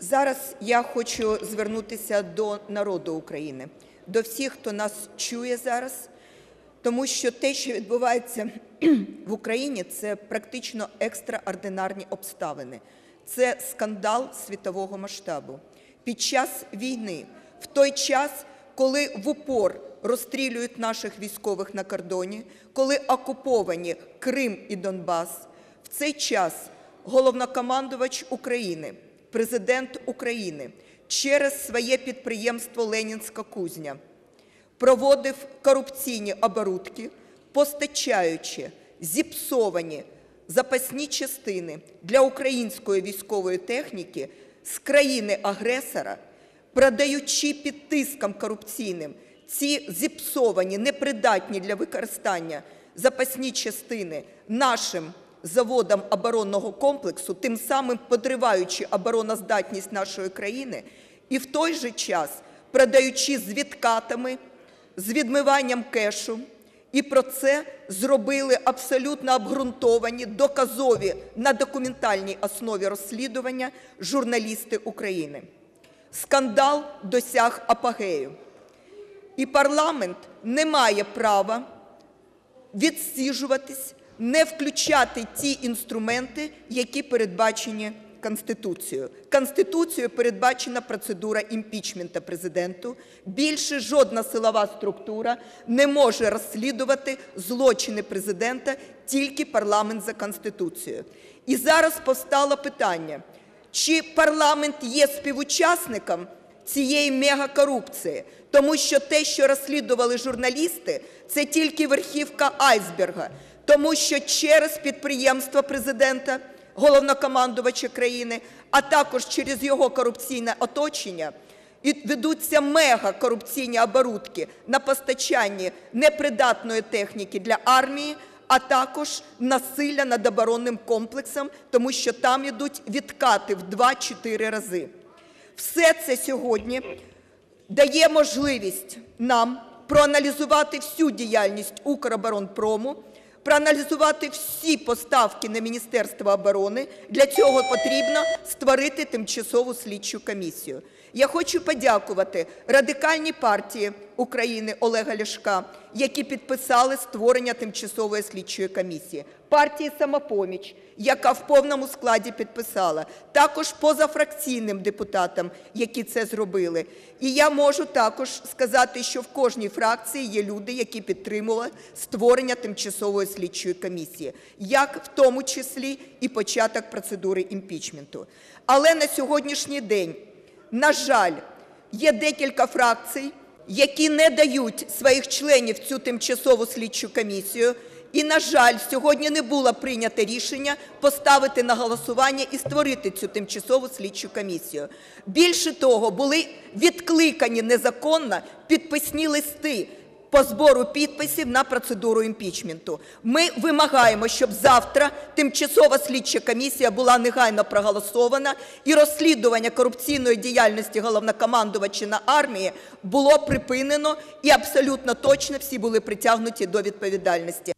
Зараз я хочу звернутися до народу України, до всіх, хто нас чує зараз, тому що те, що відбувається в Україні, це практично екстраординарні обставини. Це скандал світового масштабу. Під час війни, в той час, коли в упор розстрілюють наших військових на кордоні, коли окуповані Крим і Донбас, в цей час головнокомандувач України, Президент України через своє підприємство Ленінська кузня проводив корупційні оборудки, постачаючи зіпсовані запасні частини для української військової техніки з країни-агресора, продаючи під тиском корупційним ці зіпсовані, непридатні для використання запасні частини нашим заводам оборонного комплексу, тим самим подриваючи обороноздатність нашої країни, і в той же час продаючи з відкатами, з відмиванням кешу. І про це зробили абсолютно обґрунтовані, доказові на документальній основі розслідування журналісти України. Скандал досяг апогею. І парламент не має права відсіжуватись, не включати ті інструменти, які передбачені Конституцією. Конституцією передбачена процедура імпічменту Президенту. Більше жодна силова структура не може розслідувати злочини Президента, тільки парламент за Конституцією. І зараз постало питання, чи парламент є співучасником цієї мегакорупції, тому що те, що розслідували журналісти, це тільки верхівка айсберга, тому що через підприємства Президента, головнокомандувача країни, а також через його корупційне оточення і ведуться мегакорупційні оборудки на постачанні непридатної техніки для армії, а також насилля над оборонним комплексом, тому що там ідуть відкати в 2-4 рази. Все це сьогодні дає можливість нам проаналізувати всю діяльність Укроборонпрому, проаналізувати всі поставки на Міністерство оборони. Для цього потрібно створити тимчасову слідчу комісію. Я хочу подякувати Радикальній партії України Олега Ляшка, які підписали створення тимчасової слідчої комісії, партії «Самопоміч», яка в повному складі підписала, також позафракційним депутатам, які це зробили. І я можу також сказати, що в кожній фракції є люди, які підтримували створення тимчасової слідчої комісії, як в тому числі і початок процедури імпічменту. Але на сьогоднішній день, на жаль, є декілька фракцій, які не дають своїх членів цю тимчасову слідчу комісію. І, на жаль, сьогодні не було прийнято рішення поставити на голосування і створити цю тимчасову слідчу комісію. Більше того, були відкликані незаконно підписні листи по збору підписів на процедуру імпічменту. Ми вимагаємо, щоб завтра тимчасова слідча комісія була негайно проголосована і розслідування корупційної діяльності головнокомандувача на армії було припинено і абсолютно точно всі були притягнуті до відповідальності.